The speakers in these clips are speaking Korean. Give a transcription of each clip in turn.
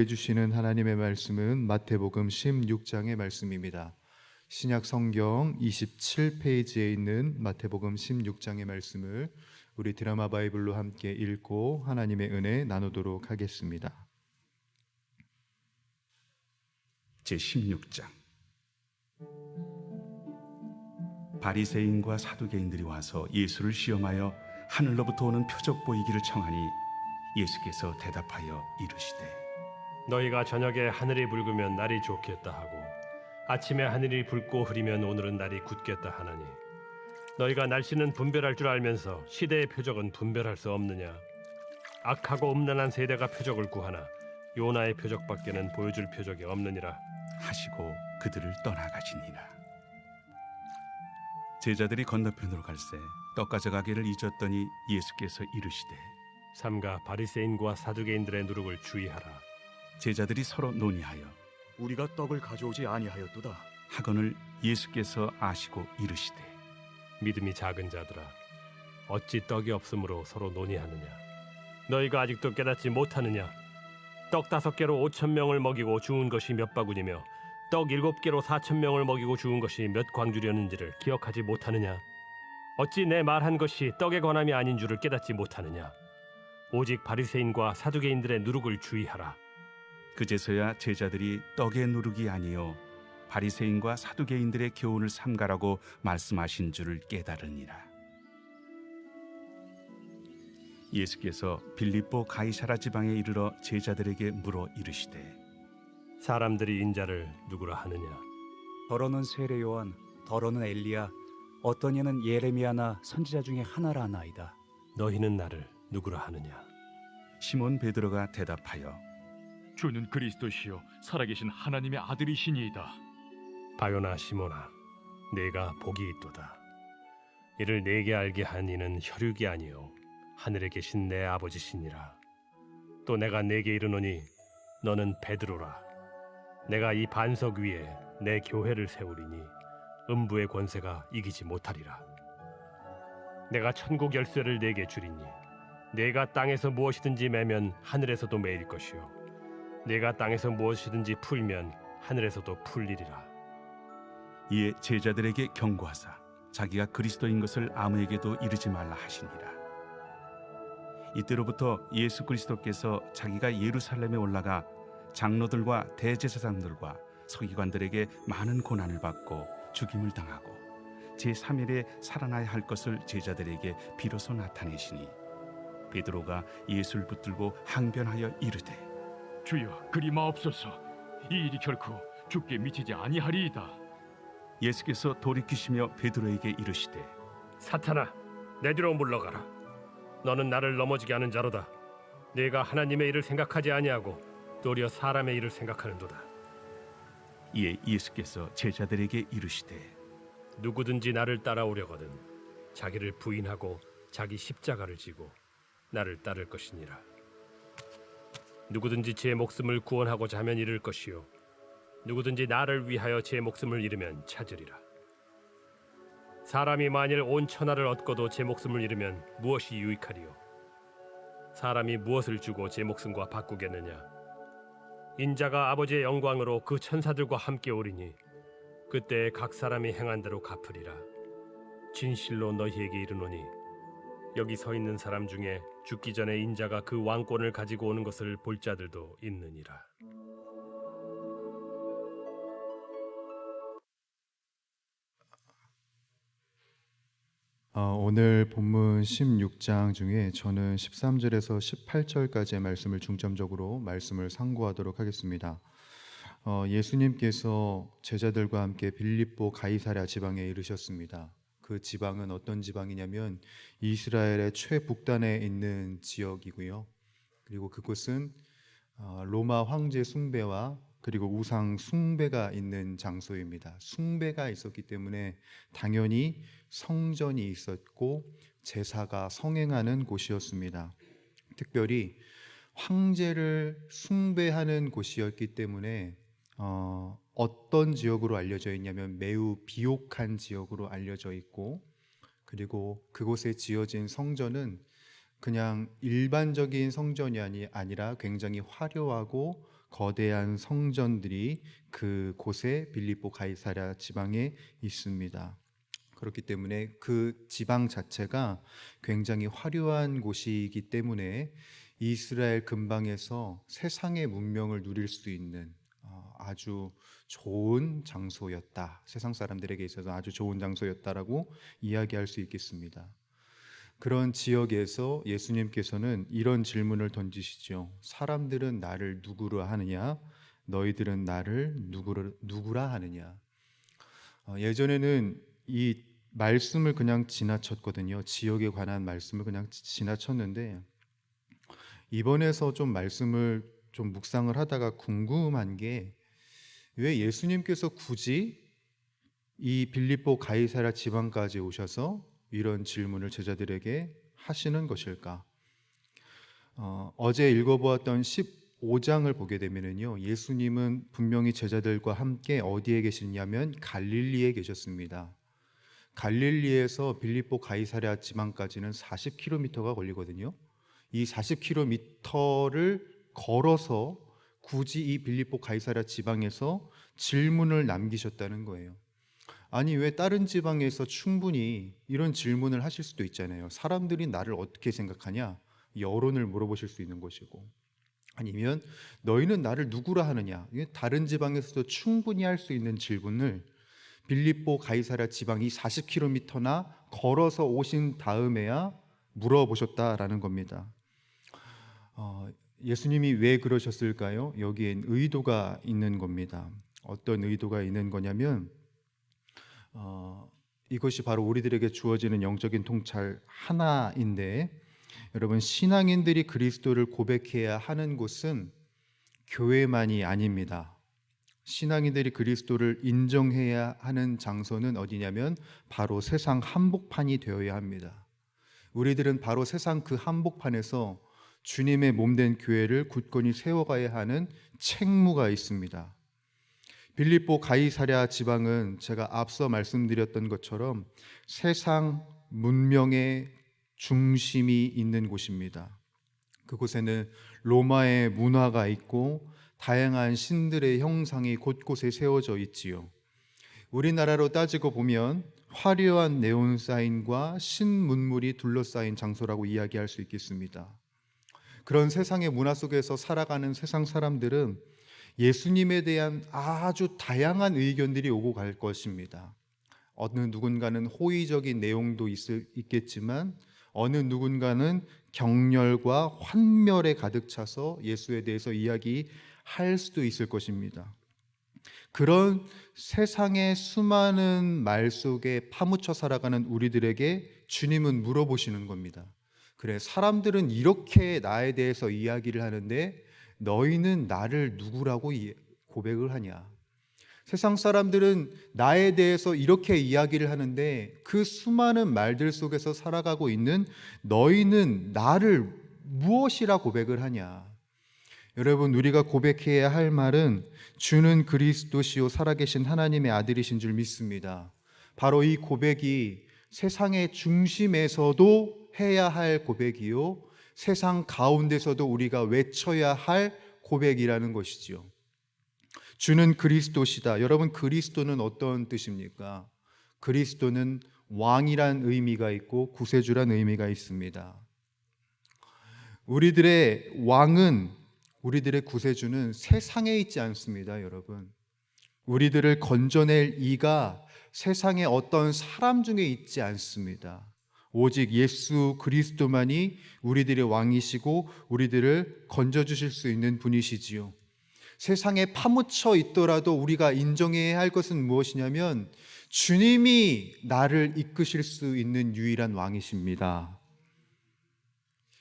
해주시는 하나님의 말씀은 마태복음 16장의 말씀입니다. 신약 성경 27페이지에 있는 마태복음 16장의 말씀을 우리 드라마 바이블로 함께 읽고 하나님의 은혜 나누도록 하겠습니다. 제 16장 바리새인과 사두개인들이 와서 예수를 시험하여 하늘로부터 오는 표적 보이기를 청하니 예수께서 대답하여 이르시되 너희가 저녁에 하늘이 붉으면 날이 좋겠다 하고 아침에 하늘이 붉고 흐리면 오늘은 날이 굳겠다 하나니 너희가 날씨는 분별할 줄 알면서 시대의 표적은 분별할 수 없느냐? 악하고 음란한 세대가 표적을 구하나 요나의 표적밖에는 보여줄 표적이 없느니라 하시고 그들을 떠나가시니라. 제자들이 건너편으로 갈새 떡 가져가기를 잊었더니 예수께서 이르시되 삼가 바리새인과 사두개인들의 누룩을 주의하라 제자들이 서로 논의하여 우리가 떡을 가져오지 아니하였도다. 하거늘 예수께서 아시고 이르시되 믿음이 작은 자들아 어찌 떡이 없으므로 서로 논의하느냐? 너희가 아직도 깨닫지 못하느냐? 떡 다섯 개로 오천 명을 먹이고 주운 것이 몇 바구니며 떡 일곱 개로 사천 명을 먹이고 주운 것이 몇 광주렸는지를 기억하지 못하느냐? 어찌 내 말한 것이 떡의 권함이 아닌 줄을 깨닫지 못하느냐? 오직 바리새인과 사두개인들의 누룩을 주의하라 그제서야 제자들이 떡의 누룩이 아니요 바리새인과 사두개인들의 교훈을 삼가라고 말씀하신 줄을 깨달으니라. 예수께서 빌립보 가이사라 지방에 이르러 제자들에게 물어 이르시되 사람들이 인자를 누구라 하느냐 더러는 세례 요한, 더러는 엘리야, 어떤 이는 예레미야나 선지자 중에 하나라 나이다. 너희는 나를 누구라 하느냐 시몬 베드로가 대답하여 주는 그리스도시요 살아계신 하나님의 아들이시니이다. 바요나 시모나 내가 복이 있도다. 이를 내게 알게 한 이는 혈육이 아니요 하늘에 계신 내 아버지시니라. 또 내가 내게 이르노니 너는 베드로라. 내가 이 반석 위에 내 교회를 세우리니 음부의 권세가 이기지 못하리라. 내가 천국 열쇠를 내게 주리니 내가 땅에서 무엇이든지 매면 하늘에서도 매일 것이요 내가 땅에서 무엇이든지 풀면 하늘에서도 풀리리라 이에 제자들에게 경고하사 자기가 그리스도인 것을 아무에게도 이르지 말라 하시니라. 이때로부터 예수 그리스도께서 자기가 예루살렘에 올라가 장로들과 대제사장들과 서기관들에게 많은 고난을 받고 죽임을 당하고 제 3일에 살아나야 할 것을 제자들에게 비로소 나타내시니 베드로가 예수를 붙들고 항변하여 이르되 주여 그리 마옵소서. 이 일이 결코 죽게 미치지 아니하리이다. 예수께서 돌이키시며 베드로에게 이르시되 사탄아 내 뒤로 물러가라 너는 나를 넘어지게 하는 자로다 네가 하나님의 일을 생각하지 아니하고 도리어 사람의 일을 생각하는도다 이에 예수께서 제자들에게 이르시되 누구든지 나를 따라오려거든 자기를 부인하고 자기 십자가를 지고 나를 따를 것이니라 누구든지 제 목숨을 구원하고자 하면 잃을 것이요. 누구든지 나를 위하여 제 목숨을 잃으면 찾으리라. 사람이 만일 온 천하를 얻고도 제 목숨을 잃으면 무엇이 유익하리요? 사람이 무엇을 주고 제 목숨과 바꾸겠느냐? 인자가 아버지의 영광으로 그 천사들과 함께 오리니 그때 각 사람이 행한 대로 갚으리라. 진실로 너희에게 이르노니 여기 서 있는 사람 중에 죽기 전에 인자가 그 왕권을 가지고 오는 것을 볼 자들도 있느니라. 어, 오늘 본문 16장 중에 저는 13절에서 18절까지의 말씀을 중점적으로 말씀을 상고하도록 하겠습니다. 어, 예수님께서 제자들과 함께 빌립보 가이사랴 지방에 이르셨습니다. 그 지방은 어떤 지방이냐면 이스라엘의 최북단에 있는 지역이고요. 그리고 그곳은 어, 로마 황제 숭배와 그리고 우상 숭배가 있는 장소입니다. 숭배가 있었기 때문에 당연히 성전이 있었고 제사가 성행하는 곳이었습니다. 특별히 황제를 숭배하는 곳이었기 때문에 어, 어떤 지역으로 알려져 있냐면 매우 비옥한 지역으로 알려져 있고 그리고 그곳에 지어진 성전은 그냥 일반적인 성전이 아니, 아니라 굉장히 화려하고 거대한 성전들이 그 곳에 빌립보 가이사랴 지방에 있습니다. 그렇기 때문에 그 지방 자체가 굉장히 화려한 곳이기 때문에 이스라엘 근방에서 세상의 문명을 누릴 수 있는 어, 아주 좋은 장소였다. 세상 사람들에게 있어서 아주 좋은 장소였다라고 이야기할 수 있겠습니다. 그런 지역에서 예수님께서는 이런 질문을 던지시죠. 사람들은 나를 누구로 하느냐? 너희들은 나를 누구로, 누구라 하느냐? 어, 예전에는 이 말씀을 그냥 지나쳤거든요. 지역에 관한 말씀을 그냥 지- 지나쳤는데 이번에서 좀 말씀을 좀 묵상을 하다가 궁금한 게 왜 예수님께서 굳이 이 빌립보 가이사라 지방까지 오셔서 이런 질문을 제자들에게 하시는 것일까? 어, 어제 읽어보았던 15장을 보게 되면은요, 예수님은 분명히 제자들과 함께 어디에 계시냐면 갈릴리에 계셨습니다. 갈릴리에서 빌립보 가이사랴 지방까지는 40km가 걸리거든요. 이 40km를 걸어서 굳이 이 빌립보 가이사랴 지방에서 질문을 남기셨다는 거예요. 아니 왜 다른 지방에서 충분히 이런 질문을 하실 수도 있잖아요. 사람들이 나를 어떻게 생각하냐? 여론을 물어보실 수 있는 것이고 아니면 너희는 나를 누구라 하느냐? 다른 지방에서도 충분히 할 수 있는 질문을 빌립보 가이사랴 지방이 40km나 걸어서 오신 다음에야 물어보셨다라는 겁니다. 어, 예수님이 왜 그러셨을까요? 여기엔 의도가 있는 겁니다. 어떤 의도가 있는 거냐면 어, 이것이 바로 우리들에게 주어지는 영적인 통찰 하나인데 여러분 신앙인들이 그리스도를 고백해야 하는 곳은 교회만이 아닙니다. 신앙인들이 그리스도를 인정해야 하는 장소는 어디냐면 바로 세상 한복판이 되어야 합니다. 우리들은 바로 세상 그 한복판에서 주님의 몸된 교회를 굳건히 세워가야 하는 책무가 있습니다. 빌립보 가이사랴 지방은 제가 앞서 말씀드렸던 것처럼 세상 문명의 중심이 있는 곳입니다. 그곳에는 로마의 문화가 있고 다양한 신들의 형상이 곳곳에 세워져 있지요. 우리나라로 따지고 보면 화려한 네온 사인과 신문물이 둘러싸인 장소라고 이야기할 수 있겠습니다. 그런 세상의 문화 속에서 살아가는 세상 사람들은 예수님에 대한 아주 다양한 의견들이 오고 갈 것입니다. 어느 누군가는 호의적인 내용도 있을, 있겠지만 어느 누군가는 경멸과 환멸에 가득 차서 예수에 대해서 이야기할 수도 있을 것입니다. 그런 세상의 수많은 말 속에 파묻혀 살아가는 우리들에게 주님은 물어보시는 겁니다. 그래, 사람들은 이렇게 나에 대해서 이야기를 하는데 너희는 나를 누구라고 이- 고백을 하냐? 세상 사람들은 나에 대해서 이렇게 이야기를 하는데 그 수많은 말들 속에서 살아가고 있는 너희는 나를 무엇이라 고백을 하냐? 여러분, 우리가 고백해야 할 말은 주는 그리스도시요 살아계신 하나님의 아들이신 줄 믿습니다. 바로 이 고백이 세상의 중심에서도 해야 할 고백이요. 세상 가운데서도 우리가 외쳐야 할 고백이라는 것이지요. 주는 그리스도시다. 여러분 그리스도는 어떤 뜻입니까? 그리스도는 왕이란 의미가 있고 구세주란 의미가 있습니다. 우리들의 왕은 우리들의 구세주는 세상에 있지 않습니다, 여러분. 우리들을 건져낼 이가 세상의 어떤 사람 중에 있지 않습니다. 오직 예수 그리스도만이 우리들의 왕이시고 우리들을 건져 주실 수 있는 분이시지요. 세상에 파묻혀 있더라도 우리가 인정해야 할 것은 무엇이냐면 주님이 나를 이끄실 수 있는 유일한 왕이십니다.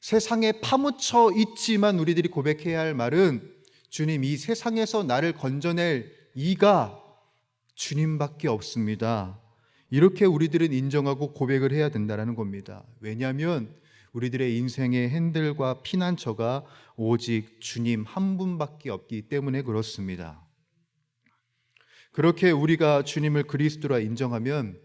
세상에 파묻혀 있지만 우리들이 고백해야 할 말은 주님 이 세상에서 나를 건져낼 이가 주님밖에 없습니다. 이렇게 우리들은 인정하고 고백을 해야 된다는 겁니다. 왜냐하면 우리들의 인생의 핸들과 피난처가 오직 주님 한 분밖에 없기 때문에 그렇습니다. 그렇게 우리가 주님을 그리스도라 인정하면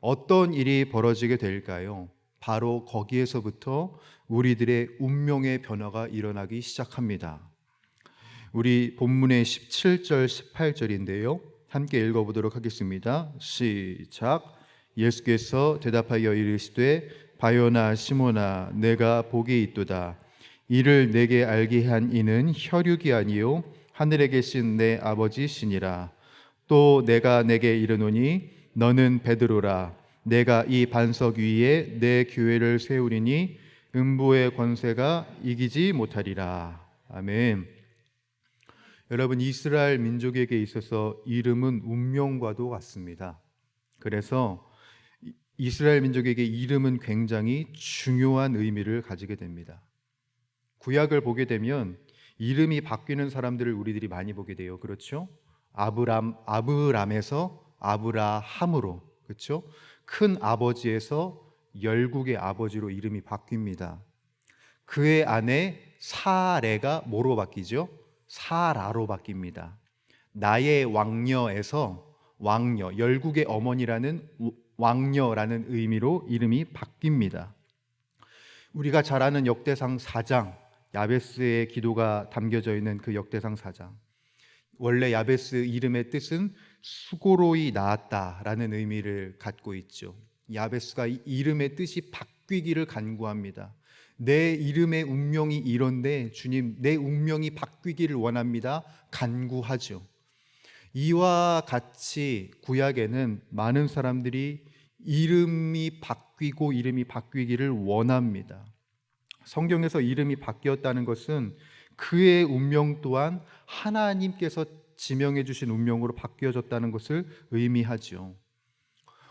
어떤 일이 벌어지게 될까요? 바로 거기에서부터 우리들의 운명의 변화가 일어나기 시작합니다. 우리 본문의 17절 18절인데요. 함께 읽어 보도록 하겠습니다. 시작. 예수께서 대답하여 이르시되 바요나 시모나 내가 복이 있도다. 이를 내게 알게 한 이는 혈육이 아니요 하늘에 계신 내 아버지시니라. 또 내가 내게 이르노니 너는 베드로라. 내가 이 반석 위에 내 교회를 세우리니 음부의 권세가 이기지 못하리라. 아멘. 여러분 이스라엘 민족에게 있어서 이름은 운명과도 같습니다. 그래서 이- 이스라엘 민족에게 이름은 굉장히 중요한 의미를 가지게 됩니다. 구약을 보게 되면 이름이 바뀌는 사람들을 우리들이 많이 보게 돼요. 그렇죠? 아브람 아브람에서 아브라함으로 그렇죠? 큰 아버지에서 열국의 아버지로 이름이 바뀝니다. 그의 아내 사레가 뭐로 바뀌죠? 사라로 바뀝니다. 나의 왕녀에서 왕녀, 열국의 어머니라는 왕녀라는 의미로 이름이 바뀝니다. 우리가 잘 아는 역대상 4장 야베스의 기도가 담겨져 있는 그 역대상 4장. 원래 야베스 이름의 뜻은 수고로이 나았다라는 의미를 갖고 있죠. 야베스가 이 이름의 뜻이 바뀌기를 간구합니다. 내 이름의 운명이 이런데 주님 내 운명이 바뀌기를 원합니다. 간구하죠. 이와 같이 구약에는 많은 사람들이 이름이 바뀌고 이름이 바뀌기를 원합니다. 성경에서 이름이 바뀌었다는 것은 그의 운명 또한 하나님께서 지명해 주신 운명으로 바뀌어졌다는 것을 의미하죠.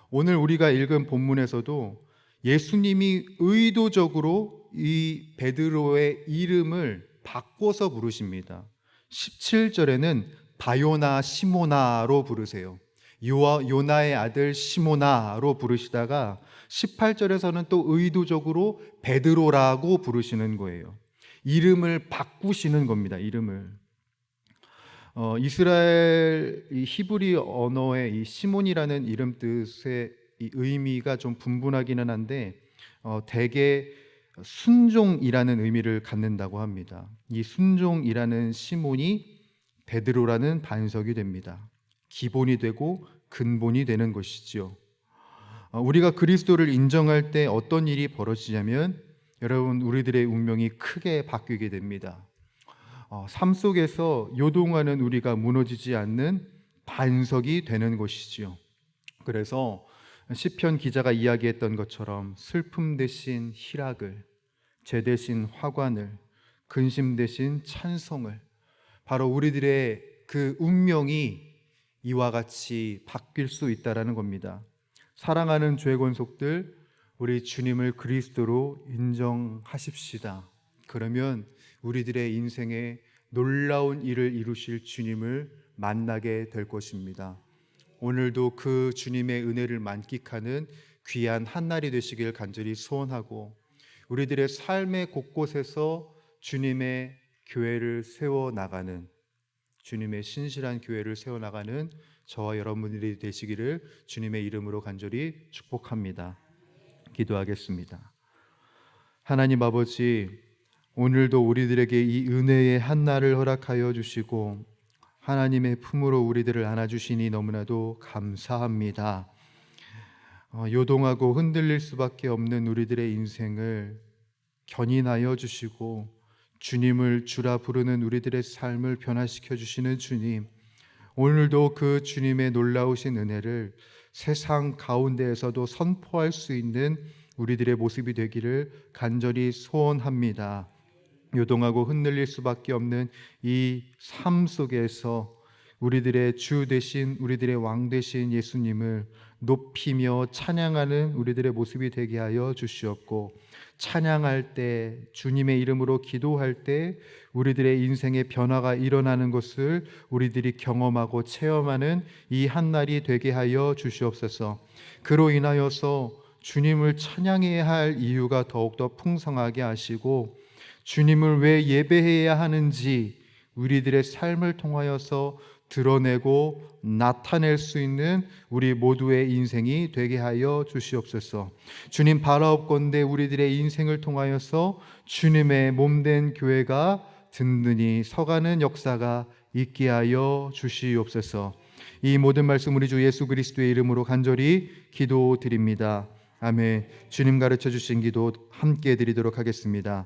오늘 우리가 읽은 본문에서도 예수님이 의도적으로 이 베드로의 이름을 바꿔서 부르십니다. 17절에는 바요나 시모나로 부르세요. 요나의 아들 시모나로 부르시다가 18절에서는 또 의도적으로 베드로라고 부르시는 거예요. 이름을 바꾸시는 겁니다. 이름을. 어, 이스라엘 이 히브리 언어의 이 시몬이라는 이름 뜻의 이 의미가 좀 분분하기는 한데 어, 대개 순종이라는 의미를 갖는다고 합니다. 이 순종이라는 시몬이 베드로라는 반석이 됩니다. 기본이 되고 근본이 되는 것이지요. 어, 우리가 그리스도를 인정할 때 어떤 일이 벌어지냐면 여러분 우리들의 운명이 크게 바뀌게 됩니다. 어, 삶 속에서 요동하는 우리가 무너지지 않는 반석이 되는 것이지요. 그래서 시편 기자가 이야기했던 것처럼 슬픔 대신 희락을, 재 대신 화관을, 근심 대신 찬송을 바로 우리들의 그 운명이 이와 같이 바뀔 수 있다라는 겁니다. 사랑하는 죄 권속들 우리 주님을 그리스도로 인정하십시다. 그러면 우리들의 인생에 놀라운 일을 이루실 주님을 만나게 될 것입니다. 오늘도 그 주님의 은혜를 만끽하는 귀한 한날이 되시길 간절히 소원하고 우리들의 삶의 곳곳에서 주님의 교회를 세워 나가는 주님의 신실한 교회를 세워 나가는 저와 여러분들이 되시기를 주님의 이름으로 간절히 축복합니다. 기도하겠습니다. 하나님 아버지 오늘도 우리들에게 이 은혜의 한 날을 허락하여 주시고 하나님의 품으로 우리들을 안아주시니 너무나도 감사합니다. 어, 요동하고 흔들릴 수밖에 없는 우리들의 인생을 견인하여 주시고 주님을 주라 부르는 우리들의 삶을 변화시켜 주시는 주님. 오늘도 그 주님의 놀라우신 은혜를 세상 가운데에서도 선포할 수 있는 우리들의 모습이 되기를 간절히 소원합니다. 요동하고 흔들릴 수밖에 없는 이 삶 속에서 우리들의 주 대신 우리들의 왕 대신 예수님을 높이며 찬양하는 우리들의 모습이 되게 하여 주시옵고 찬양할 때 주님의 이름으로 기도할 때 우리들의 인생의 변화가 일어나는 것을 우리들이 경험하고 체험하는 이 한 날이 되게 하여 주시옵소서. 그로 인하여서 주님을 찬양해야 할 이유가 더욱더 풍성하게 하시고 주님을 왜 예배해야 하는지 우리들의 삶을 통하여서 드러내고 나타낼 수 있는 우리 모두의 인생이 되게 하여 주시옵소서. 주님 바라옵건대 우리들의 인생을 통하여서 주님의 몸된 교회가 든든히 서가는 역사가 있게 하여 주시옵소서. 이 모든 말씀 우리 주 예수 그리스도의 이름으로 간절히 기도드립니다. 아멘. 주님 가르쳐 주신 기도 함께 드리도록 하겠습니다.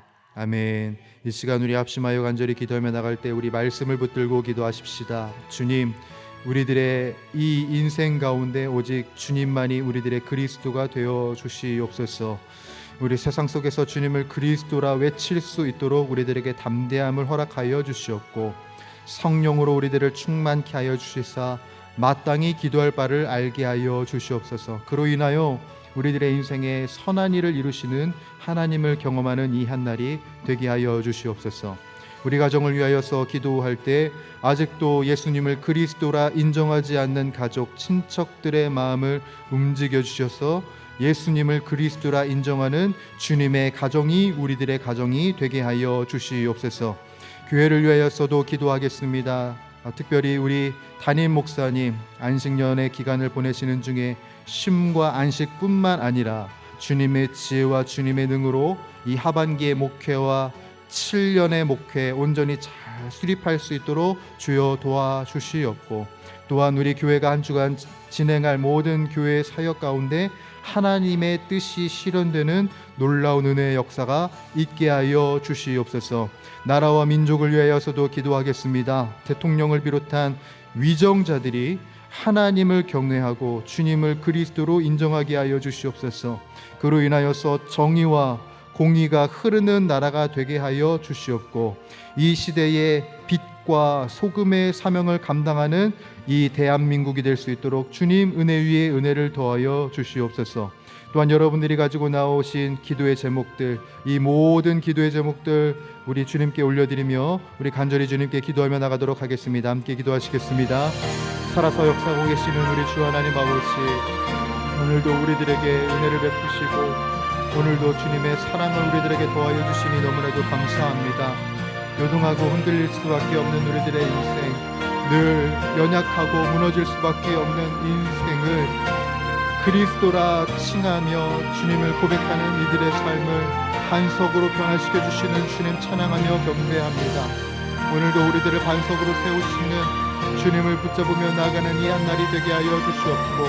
아멘. 이 시간 우리 합심하여 간절히 기도하며 나갈 때 우리 말씀을 붙들고 기도하십시다. 주님, 우리들의 이 인생 가운데 오직 주님만이 우리들의 그리스도가 되어 주시옵소서. 우리 세상 속에서 주님을 그리스도라 외칠 수 있도록 우리들에게 담대함을 허락하여 주시옵고 성령으로 우리들을 충만케 하여 주시사 마땅히 기도할 바를 알게 하여 주시옵소서. 그로 인하여 우리들의 인생에 선한 일을 이루시는 하나님을 경험하는 이 한 날이 되게 하여 주시옵소서. 우리 가정을 위하여서 기도할 때 아직도 예수님을 그리스도라 인정하지 않는 가족, 친척들의 마음을 움직여 주셔서 예수님을 그리스도라 인정하는 주님의 가정이 우리들의 가정이 되게 하여 주시옵소서. 교회를 위하여서도 기도하겠습니다. 아, 특별히 우리 담임 목사님 안식년의 기간을 보내시는 중에 쉼과 안식뿐만 아니라 주님의 지혜와 주님의 능으로 이 하반기의 목회와 7년의 목회 온전히 잘 수립할 수 있도록 주여 도와주시옵고 또한 우리 교회가 한 주간 진행할 모든 교회 사역 가운데 하나님의 뜻이 실현되는 놀라운 은혜의 역사가 있게 하여 주시옵소서. 나라와 민족을 위하여서도 기도하겠습니다. 대통령을 비롯한 위정자들이 하나님을 경외하고 주님을 그리스도로 인정하게 하여 주시옵소서. 그로 인하여서 정의와 공의가 흐르는 나라가 되게 하여 주시옵고 이 시대의 빛과 소금의 사명을 감당하는 이 대한민국이 될 수 있도록 주님 은혜 위에 은혜를 더하여 주시옵소서. 또한 여러분들이 가지고 나오신 기도의 제목들 이 모든 기도의 제목들 우리 주님께 올려드리며 우리 간절히 주님께 기도하며 나가도록 하겠습니다. 함께 기도하시겠습니다. 살아서 역사하고 계시는 우리 주 하나님 아버지 오늘도 우리들에게 은혜를 베푸시고 오늘도 주님의 사랑을 우리들에게 더하여 주시니 너무나도 감사합니다. 요동하고 흔들릴 수밖에 없는 우리들의 인생 늘 연약하고 무너질 수밖에 없는 인생을 그리스도라 칭하며 주님을 고백하는 이들의 삶을 반석으로 변화시켜 주시는 주님 찬양하며 경배합니다. 오늘도 우리들을 반석으로 세우시는 주님을 붙잡으며 나가는 이 한 날이 되게 하여 주시옵고